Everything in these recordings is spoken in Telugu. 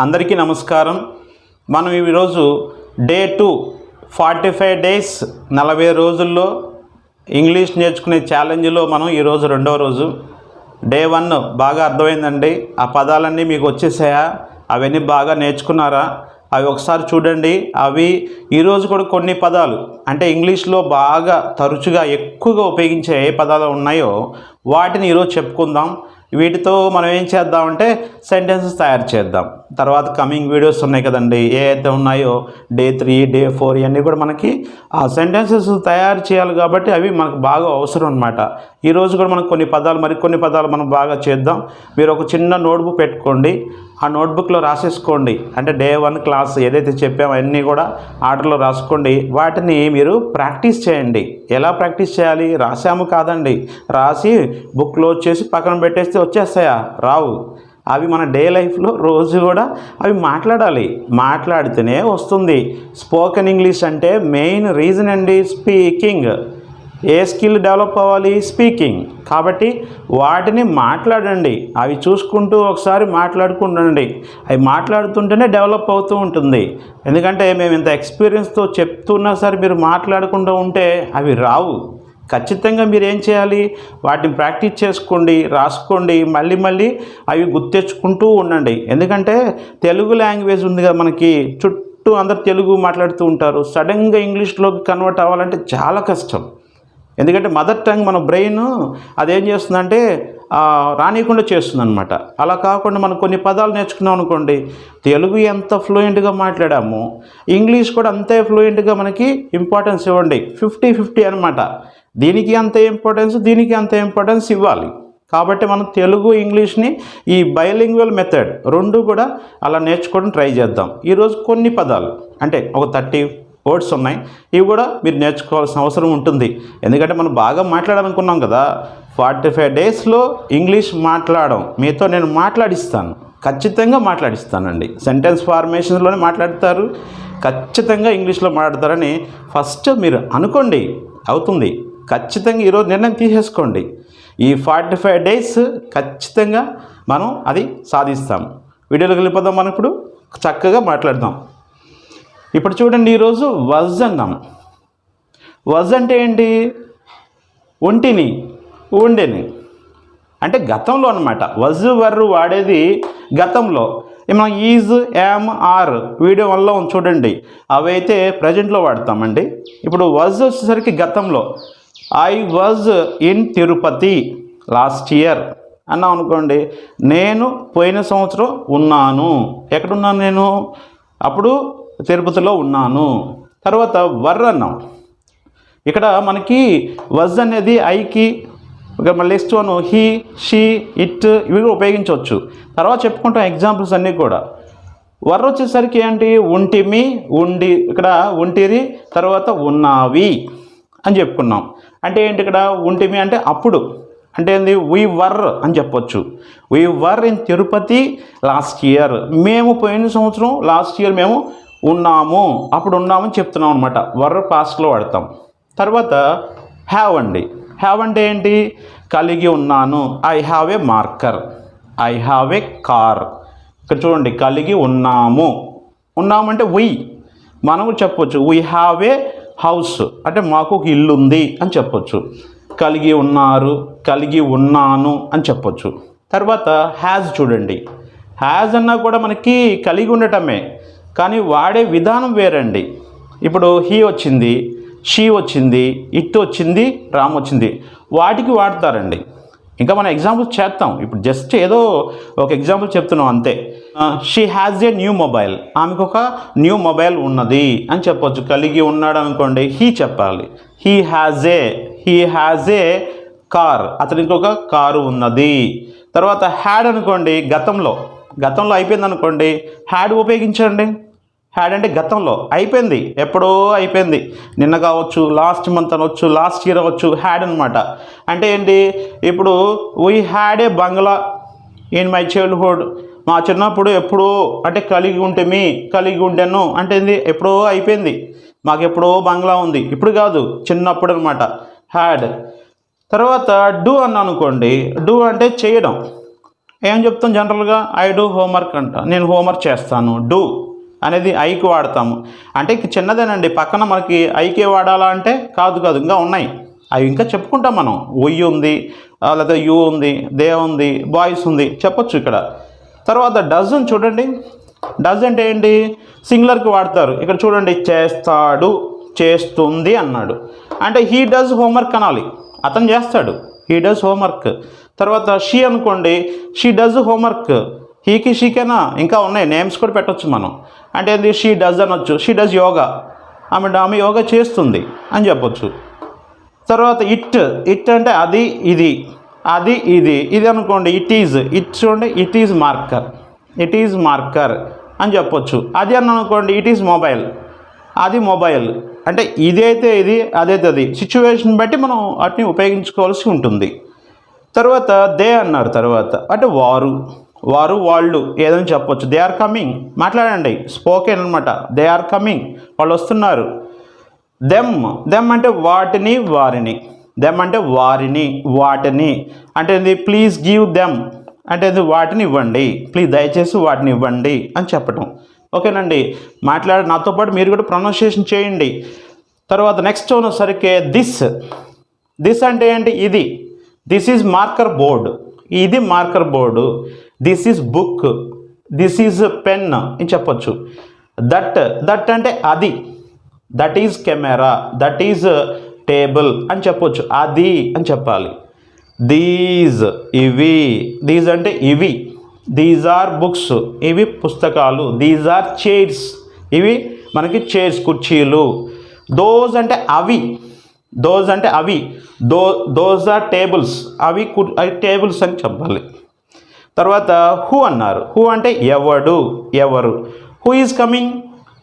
అందరికీ నమస్కారం. మనం ఈరోజు day two forty five days నలభై రోజుల్లో ఇంగ్లీష్ నేర్చుకునే ఛాలెంజ్లో మనం ఈరోజు రెండవ రోజు. డే వన్ బాగా అర్థమైందండి. ఆ పదాలన్నీ మీకు వచ్చేసాయా? అవన్నీ బాగా నేర్చుకున్నారా? అవి ఒకసారి చూడండి. అవి ఈరోజు కూడా కొన్ని పదాలు అంటే ఇంగ్లీష్లో బాగా తరచుగా ఎక్కువగా ఉపయోగించే ఏ పదాలు ఉన్నాయో వాటిని ఈరోజు చెప్పుకుందాం. వీటితో మనం ఏం చేద్దామంటే సెంటెన్సెస్ తయారు చేద్దాం. తర్వాత కమింగ్ వీడియోస్ ఉన్నాయి కదండి ఏ అయితే ఉన్నాయో డే త్రీ డే ఫోర్ ఇవన్నీ కూడా మనకి ఆ సెంటెన్సెస్ తయారు చేయాలి కాబట్టి అవి మనకు బాగా అవసరం అనమాట ఈరోజు కూడా మనం కొన్ని పదాలు మరి కొన్ని పదాలు మనం బాగా చేద్దాం. మీరు ఒక చిన్న నోట్బుక్ పెట్టుకోండి. ఆ నోట్బుక్లో రాసేసుకోండి. అంటే డే వన్ క్లాస్ ఏదైతే చెప్పామో అన్నీ కూడా ఆర్డర్లో రాసుకోండి. వాటిని మీరు ప్రాక్టీస్ చేయండి. ఎలా ప్రాక్టీస్ చేయాలి? రాసాము కాదండి. రాసి బుక్ క్లోజ్ చేసి పక్కన పెట్టేస్తే వచ్చేస్తాయా? రావు. అవి మన డే లైఫ్లో రోజు కూడా అవి మాట్లాడాలి. మాట్లాడితేనే వస్తుంది. స్పోకెన్ ఇంగ్లీష్ అంటే మెయిన్ రీజన్ అండి స్పీకింగ్. ఏ స్కిల్ డెవలప్ అవ్వాలి? స్పీకింగ్. కాబట్టి వాటిని మాట్లాడండి. అవి చూసుకుంటూ ఒకసారి మాట్లాడుకుండండి. అవి మాట్లాడుతుంటేనే డెవలప్ అవుతూ ఉంటుంది. ఎందుకంటే మేము ఇంత ఎక్స్పీరియన్స్తో చెప్తున్నా సరే మీరు మాట్లాడకుండా ఉంటే అవి రావు. ఖచ్చితంగా మీరు ఏం చేయాలి? వాటిని ప్రాక్టీస్ చేసుకోండి రాసుకోండి. మళ్ళీ మళ్ళీ అవి గుర్తెచ్చుకుంటూ ఉండండి. ఎందుకంటే తెలుగు లాంగ్వేజ్ ఉంది కదా మనకి. చుట్టూ అందరు తెలుగు మాట్లాడుతూ ఉంటారు. సడన్గా ఇంగ్లీష్లోకి కన్వర్ట్ అవ్వాలంటే చాలా కష్టం. ఎందుకంటే మదర్ టంగ్ మన బ్రెయిన్ అదేం చేస్తుందంటే రానియకుండా చేస్తుంది అనమాట అలా కాకుండా మనం కొన్ని పదాలు నేర్చుకున్నాం అనుకోండి తెలుగు ఎంత ఫ్లూయెంట్గా మాట్లాడాము ఇంగ్లీష్ కూడా అంతే ఫ్లూయెంట్గా మనకి ఇంపార్టెన్స్ ఇవ్వండి. ఫిఫ్టీ ఫిఫ్టీ అనమాట దీనికి అంత ఇంపార్టెన్స్ దీనికి అంత ఇంపార్టెన్స్ ఇవ్వాలి. కాబట్టి మనం తెలుగు ఇంగ్లీష్ని ఈ బైలింగ్వల్ మెథడ్ రెండు కూడా అలా నేర్చుకోవడం ట్రై చేద్దాం. ఈరోజు కొన్ని పదాలు. అంటే ఒక థర్టీ వర్డ్స్ ఉన్నాయి. ఇవి కూడా మీరు నేర్చుకోవాల్సిన అవసరం ఉంటుంది. ఎందుకంటే మనం బాగా మాట్లాడాలనుకున్నాం కదా. ఫార్టీ ఫైవ్ డేస్లో ఇంగ్లీష్ మాట్లాడడం. మీతో నేను మాట్లాడిస్తాను. ఖచ్చితంగా మాట్లాడిస్తానండి. సెంటెన్స్ ఫార్మేషన్లోనే మాట్లాడతారు. ఖచ్చితంగా ఇంగ్లీష్లో మాట్లాడతారని ఫస్ట్ మీరు అనుకోండి అవుతుంది. ఖచ్చితంగా ఈరోజు నిర్ణయం తీసేసుకోండి. ఈ ఫార్టీ ఫైవ్ డేస్ ఖచ్చితంగా మనం అది సాధిస్తాం. వీడియోలోకి వెళ్ళిపోదాం మనం ఇప్పుడు. చక్కగా మాట్లాడదాం. ఇప్పుడు చూడండి ఈరోజు వజ్ అన్నాం. వజ్ అంటే ఏంటి? ఒంటిని ఉండేని అంటే గతంలో అనమాట వజ్ వర్రు వాడేది గతంలో. మనం ఈజ్ యామ్ ఆర్ వీడియో వల్ల చూడండి. అవైతే ప్రజెంట్లో వాడతామండి. ఇప్పుడు వజ్ వచ్చేసరికి గతంలో. I was in Tirupati last year అన్నాం అనుకోండి. నేను పోయిన సంవత్సరం ఉన్నాను. ఎక్కడున్నాను నేను? అప్పుడు తిరుపతిలో ఉన్నాను. తర్వాత వర్ర అన్నాం. ఇక్కడ మనకి వజ్ అనేది ఐకి ఇక మళ్ళీ next one he she it ఇవి కూడా ఉపయోగించవచ్చు. తర్వాత చెప్పుకుంటాం ఎగ్జాంపుల్స్ అన్నీ కూడా. వర్ర వచ్చేసరికి ఏంటి? ఉంటిమి ఉండి ఇక్కడ ఉంటిరి తర్వాత ఉన్నావి అని చెప్పుకున్నాం. అంటే ఏంటి ఇక్కడ? ఉంటిమి అంటే అప్పుడు. అంటే ఏంది? వీ వర్ అని చెప్పొచ్చు. We were in Tirupati last year. మేము పోయిన సంవత్సరం లాస్ట్ ఇయర్ మేము ఉన్నాము అప్పుడు ఉన్నామని చెప్తున్నాం అనమాట వర్ పాస్ట్లో వాడతాం. తర్వాత హ్యావ్ అండి. హ్యావ్ అంటే ఏంటి? కలిగి ఉన్నాను. I have a marker I have a car ఇక్కడ చూడండి కలిగి ఉన్నాము. ఉన్నామంటే వీ మనము చెప్పొచ్చు వీ హ్యావ్ ఏ హౌస్ అంటే మాకు ఒక ఇల్లు ఉంది అని చెప్పొచ్చు. కలిగి ఉన్నారు కలిగి ఉన్నాను అని చెప్పొచ్చు. తర్వాత హ్యాజ్ చూడండి. హ్యాజ్ అన్నా కూడా మనకి కలిగి ఉండటమే. కానీ వాడే విధానం వేరండి. ఇప్పుడు హీ వచ్చింది షీ వచ్చింది ఇట్ వచ్చింది రామ్ వచ్చింది. వాటికి వాడతారండి. ఇంకా మనం ఎగ్జాంపుల్ చేస్తాం. ఇప్పుడు జస్ట్ ఏదో ఒక ఎగ్జాంపుల్ చెప్తున్నాం అంతే. She has a new mobile. ఆమెకు ఒక న్యూ మొబైల్ ఉన్నది అని చెప్పొచ్చు. కలిగి ఉన్నాడు అనుకోండి హీ చెప్పాలి. He has a he has a car. అతనికి ఒక కారు ఉన్నది. తర్వాత హ్యాడ్ అనుకోండి గతంలో. గతంలో అయిపోయింది అనుకోండి హ్యాడ్ ఉపయోగించండి హ్యాడ్ అంటే గతంలో. అయిపోయింది. ఎప్పుడో అయిపోయింది. నిన్న కావచ్చు లాస్ట్ మంత్ అనవచ్చు లాస్ట్ ఇయర్ అవ్వచ్చు హ్యాడ్ అనమాట అంటే ఏంటి? ఇప్పుడు we had a bungalow in my childhood మా చిన్నప్పుడు ఎప్పుడో అంటే కలిగి ఉంటే మీ కలిగి ఉండెను. అంటే ఏంది? ఎప్పుడో అయిపోయింది. మాకు ఎప్పుడో బంగ్లా ఉంది. ఇప్పుడు కాదు. చిన్నప్పుడు అనమాట హ్యాడ్ తర్వాత డూ అన్న అనుకోండి డూ అంటే చేయడం. ఏం చెప్తాం జనరల్గా ఐ డూ హోంవర్క్ అంట. నేను హోంవర్క్ చేస్తాను. డూ అనేది ఐకి వాడతాము. అంటే చిన్నదేనండి పక్కన మనకి ఐకే వాడాలా అంటే కాదు కాదు ఇంకా ఉన్నాయి. అవి ఇంకా చెప్పుకుంటాం మనం. ఒయ్యి ఉంది లేదా యూ ఉంది దే ఉంది బాయ్స్ ఉంది చెప్పొచ్చు ఇక్కడ. తర్వాత డజన్ చూడండి. డజ్ అంటే ఏంటి? సింగులర్కి వాడతారు. ఇక్కడ చూడండి చేస్తాడు చేస్తుంది అన్నాడు. అంటే హీ డస్ హోంవర్క్ అనాలి. అతను చేస్తాడు. He does homework. తర్వాత షీ అనుకోండి షీ డస్ హోంవర్క్. హీకి షీకేనా ఇంకా ఉన్నాయి నేమ్స్ కూడా పెట్టొచ్చు మనం. అంటే ఏంది షీ డస్ అనొచ్చు. She does yoga. ఆమె ఆమె యోగా చేస్తుంది అని చెప్పొచ్చు. తర్వాత ఇట్ ఇట్ అంటే అది ఇది. అది ఇది. ఇది అనుకోండి ఇట్ ఈజ్. ఇట్ చూడండి it is marker. It is marker అని చెప్పొచ్చు. అది అని అనుకోండి ఇట్ ఈజ్ మొబైల్. అది మొబైల్. అంటే ఇదైతే ఇది అదైతే అది. సిచ్యువేషన్ బట్టి మనం వాటిని ఉపయోగించుకోవాల్సి ఉంటుంది. తర్వాత దే అన్నారు తర్వాత. అంటే వారు. వారు వాళ్ళు ఏదని చెప్పొచ్చు. దే ఆర్ కమింగ్ మాట్లాడండి. స్పోకెన్ అనమాట దే ఆర్ కమింగ్ వాళ్ళు వస్తున్నారు. దెమ్ దెమ్ అంటే వాటిని వారిని. దెమ్ అంటే వారిని వాటిని. అంటే ఇది ప్లీజ్ గివ్ దెమ్ అంటే ఇది వాటిని ఇవ్వండి. ప్లీజ్ దయచేసి వాటిని ఇవ్వండి అని చెప్పటం. ఓకేనండి. మాట్లాడి నాతో పాటు మీరు కూడా ప్రొనౌన్సియేషన్ చేయండి. తర్వాత నెక్స్ట్ ఉన్నసరికి దిస్ దిస్ అంటే ఏంటి? ఇది. దిస్ ఈజ్ మార్కర్ బోర్డ్ ఇది marker board. This is book this is pen అని చెప్పొచ్చు. దట్ దట్ అంటే అది. That is camera that is table అని చెప్పొచ్చు. అది అని చెప్పాలి. దీస్ ఇవి. దీస్ అంటే ఇవి. దీస్ ఆర్ బుక్స్ ఇవి పుస్తకాలు. దీస్ ఆర్ చైర్స్ ఇవి మనకి చైర్స్ కుర్చీలు. దోస్ అంటే అవి. దోస్ అంటే అవి. దో దోస్ ఆర్ టేబుల్స్ అవి కు- అవి టేబుల్స్ అని చెప్పాలి. తర్వాత హూ అన్నారు. హూ అంటే ఎవడు ఎవరు. హూ ఈజ్ కమింగ్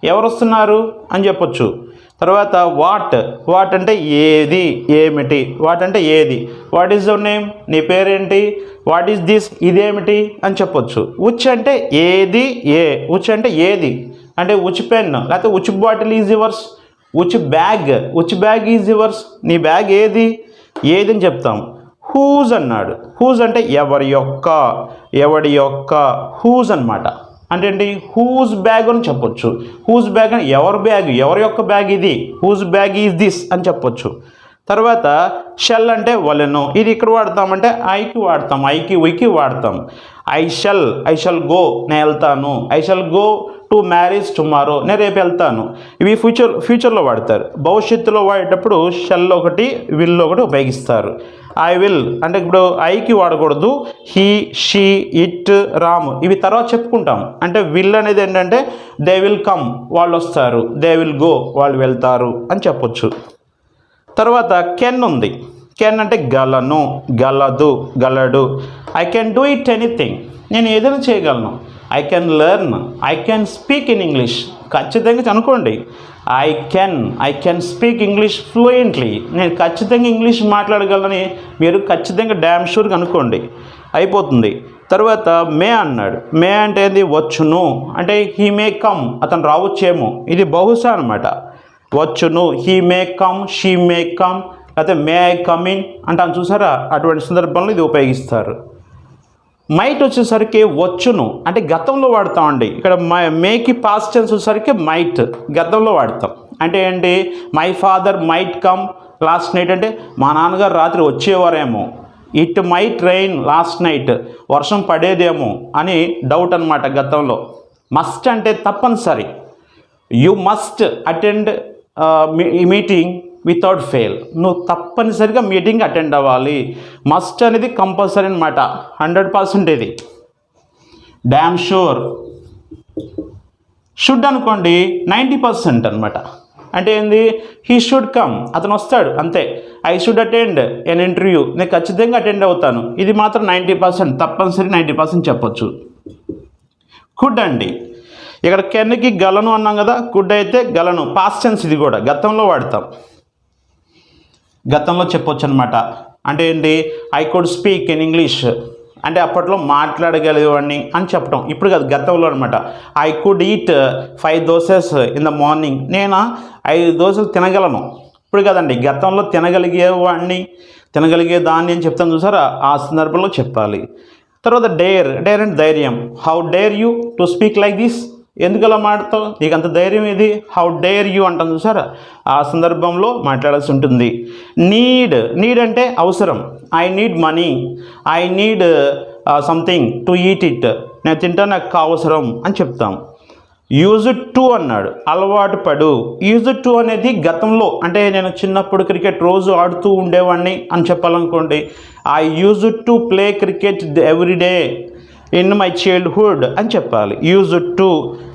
ఎవరు వస్తున్నారు అని చెప్పొచ్చు. తర్వాత వాట్ వాట్ అంటే ఏది ఏమిటి? వాట్ అంటే ఏది? వాట్ ఈజ్ యువర్ నేమ్ నీ పేరేంటి? వాట్ ఈస్ దిస్ ఇదేమిటి? అని చెప్పొచ్చు. ఉచ్ అంటే ఏది ఏ? ఉచ్ అంటే ఏది? అంటే ఉచ్ పెన్ లేకపోతే which bottle is yours which bag which bag is yours నీ బ్యాగ్ ఏది? ఏది అని చెప్తాం. హూజ్ అన్నాడు. హూజ్ అంటే ఎవరి యొక్క ఎవడి యొక్క హూజ్ అన్నమాట. అంటే ఏంటి? హూజ్ బ్యాగ్ అని చెప్పొచ్చు. హూజ్ బ్యాగ్ అని ఎవరి బ్యాగ్ ఎవరి యొక్క బ్యాగ్ ఇది? హూజ్ బ్యాగ్ ఈజ్ దిస్ అని చెప్పొచ్చు. తర్వాత షెల్ అంటే వలెను. ఇది ఇక్కడ వాడతామంటే ఐకి వాడతాం. ఐకి ఉయికి వాడతాం. I shall I shall go నేను వెళ్తాను. I shall go to marriage tomorrow నేను రేపు వెళ్తాను. ఇవి ఫ్యూచర్ ఫ్యూచర్లో వాడతారు. భవిష్యత్తులో వాడేటప్పుడు షెల్ ఒకటి విల్ ఒకటి ఉపయోగిస్తారు. ఐ విల్ అంటే ఇప్పుడు ఐకి వాడకూడదు. He she it Ram. ఇవి తర్వాత చెప్పుకుంటాం. అంటే విల్ అనేది ఏంటంటే దే విల్ కమ్ వాళ్ళు వస్తారు. దే విల్ గో వాళ్ళు వెళ్తారు అని చెప్పొచ్చు. తర్వాత కెన్ ఉంది. కెన్ అంటే గలను గలదు గలడు. I can do it anything నేను ఏదైనా చేయగలను. I can learn I can speak in English ఖచ్చితంగా అనుకోండి I can I can speak English fluently నేను ఖచ్చితంగా ఇంగ్లీష్ మాట్లాడగలని మీరు ఖచ్చితంగా డ్యామ్ షూర్గా అనుకోండి. అయిపోతుంది. తర్వాత మే అన్నాడు. మే అంటే ఏంది? వచ్చును. అంటే హీ మే కమ్ అతను రావచ్చేమో. ఇది బహుశా అనమాట వచ్చును. He may come she may come లేకపోతే మే ఐ కమ్ ఇన్ అంటాను చూసారా? అటువంటి సందర్భంలో ఇది ఉపయోగిస్తారు. మైట్ వచ్చేసరికి వచ్చును. అంటే గతంలో వాడతామండి ఇక్కడ మై మేకి పాస్ట్ టెన్స్ వచ్చేసరికి మైట్ గతంలో వాడతాం. అంటే ఏంటి? My father might come last night అంటే మా నాన్నగారు రాత్రి వచ్చేవారేమో. It might rain last night వర్షం పడేదేమో అని డౌట్ అనమాట గతంలో. మస్ట్ అంటే తప్పనిసరి. You must attend meeting without fail నువ్వు తప్పనిసరిగా మీటింగ్ అటెండ్ అవ్వాలి. మస్ట్ అనేది కంపల్సరీ అనమాట హండ్రెడ్ పర్సెంట్ ఇది. డ్యామ్ షూర్ షుడ్ అనుకోండి నైంటీ పర్సెంట్ అనమాట అంటే ఏంది? హీ షుడ్ కమ్ అతను వస్తాడు. అంతే. I should attend an interview నేను ఖచ్చితంగా అటెండ్ అవుతాను. ఇది మాత్రం నైంటీ పర్సెంట్ తప్పనిసరి నైంటీ పర్సెంట్ చెప్పొచ్చు. కుడ్ అండి. ఇక్కడ కెన్కి గలను అన్నాం కదా? కుడ్ అయితే గలను. పాస్టెన్స్ ఇది కూడా. గతంలో వాడతాం. గతంలో చెప్పొచ్చు అనమాట అంటే ఏంటి? I could speak in English అంటే అప్పట్లో మాట్లాడగలిగేవాడిని అని చెప్పడం ఇప్పుడు కాదు గతంలో అనమాట I could eat five dosas in the morning నేను? ఐదు దోశలు తినగలను. ఇప్పుడు కదండి గతంలో తినగలిగేవాడిని తినగలిగే దాన్ని అని చెప్తాను చూసారా? ఆ సందర్భంలో చెప్పాలి. తర్వాత డేర్ డేర్ అండ్ ధైర్యం. How dare you to speak like this ఎందుకు అలా మాడతావు నీకు అంత ధైర్యం ఇది హౌ డేర్ యూ అంటుంది సార్ ఆ సందర్భంలో మాట్లాడాల్సి ఉంటుంది. నీడ్ నీడ్ అంటే అవసరం. I need money I need something to eat it నేను తింటా నాకు అవసరం అని చెప్తాం. యూజ్ టు అన్నాడు. అలవాటు పడు. యూజ్ టు అనేది గతంలో అంటే నేను చిన్నప్పుడు క్రికెట్ రోజు ఆడుతూ ఉండేవాడిని అని చెప్పాలనుకోండి. I use to play cricket every day in my childhood అని చెప్పాలి. యూజ్ టు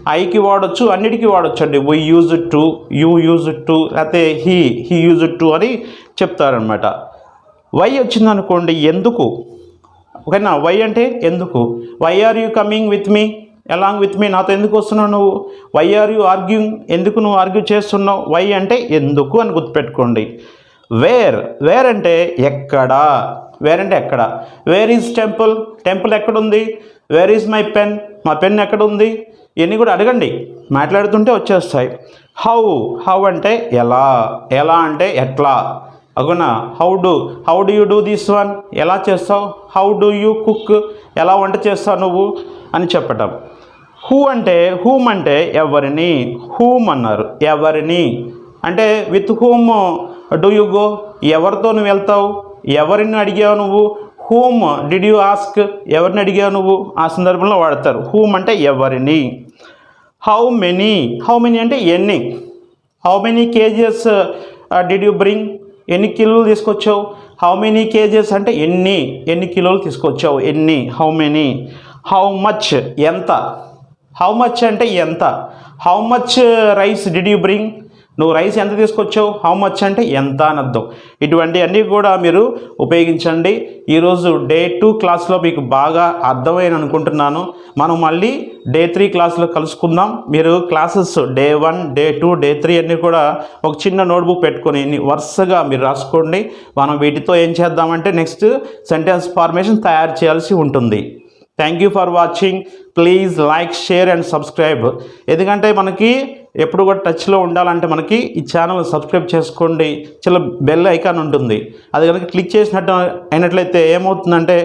ఐకి వాడచ్చు అన్నిటికీ వాడచ్చు అండి why use to you use to లేకపోతే హీ హీ యూజ్ టు అని చెప్తారనమాట వై వచ్చిందనుకోండి ఎందుకు? ఓకేనా? వై అంటే ఎందుకు? Why are you coming with me along with me నాతో ఎందుకు వస్తున్నావు నువ్వు? వై ఆర్ యూ ఆర్గ్యూయింగ్ ఎందుకు నువ్వు ఆర్గ్యూ చేస్తున్నావు? వై అంటే ఎందుకు అని గుర్తుపెట్టుకోండి. వేర్ వేర్ అంటే ఎక్కడ? వేర్ అంటే ఎక్కడ? వేర్ ఈజ్ టెంపుల్ టెంపుల్ ఎక్కడుంది? వేర్ ఈజ్ మై పెన్ మా పెన్ ఎక్కడుంది? ఇవన్నీ కూడా అడగండి. మాట్లాడుతుంటే వచ్చేస్తాయి. హౌ హౌ అంటే ఎలా? ఎలా అంటే ఎట్లా? అవునా how do how do you do this one ఎలా చేస్తావు? హౌ డు యూ కుక్ ఎలా వంట చేస్తావు నువ్వు? అని చెప్పటం. హూ అంటే హూమ్ అంటే ఎవరిని? హూమ్ అన్నారు. ఎవరిని? అంటే with whom do you go ఎవరితో నువ్వు వెళ్తావు? ఎవరిని అడిగావు నువ్వు? హూమ్ డిడ్ యూ ఆస్క్ ఎవరిని అడిగావు నువ్వు? ఆ సందర్భంలో వాడతారు. హూమ్ అంటే ఎవరిని. హౌ మెనీ హౌ మెనీ అంటే ఎన్ని? How many kgs did you bring ఎన్ని కిలోలు తీసుకొచ్చావు? హౌ మెనీ కేజెస్ అంటే ఎన్ని? ఎన్ని కిలోలు తీసుకొచ్చావు? ఎన్ని? హౌ మెనీ హౌ మచ్ ఎంత? హౌ మచ్ అంటే ఎంత? How much rice did you bring నువ్వు రైస్ ఎంత తీసుకొచ్చావు? హౌ మచ్ అంటే ఎంత అని ఇటువంటివన్నీ కూడా మీరు ఉపయోగించండి. ఈరోజు డే టూ క్లాస్లో మీకు బాగా అర్థమైన అనుకుంటున్నాను. మనం మళ్ళీ డే త్రీ క్లాస్లో కలుసుకుందాం. మీరు classes day one day two day three అన్నీ కూడా ఒక చిన్న నోట్బుక్ పెట్టుకొని వరుసగా మీరు రాసుకోండి. మనం వీటితో ఏం చేద్దామంటే నెక్స్ట్ సెంటెన్స్ ఫార్మేషన్ తయారు చేయాల్సి ఉంటుంది. Thank you for watching please like share and subscribe ఎందుకంటే మనకి ఎప్పుడు కూడా టచ్లో ఉండాలంటే మనకి ఈ ఛానల్ సబ్స్క్రైబ్ చేసుకోండి. చాలా బెల్ ఐకాన్ ఉంటుంది. అది కనుక క్లిక్ చేసినట్టు అయినట్లయితే ఏమవుతుందంటే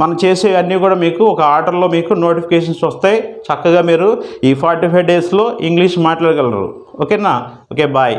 మనం చేసే అన్నీ కూడా మీకు ఒక ఆర్డర్లో మీకు నోటిఫికేషన్స్ వస్తాయి. చక్కగా మీరు ఈ ఫార్టీ ఫైవ్ డేస్లో ఇంగ్లీష్ మాట్లాడగలరు. ఓకేనా? Okay bye.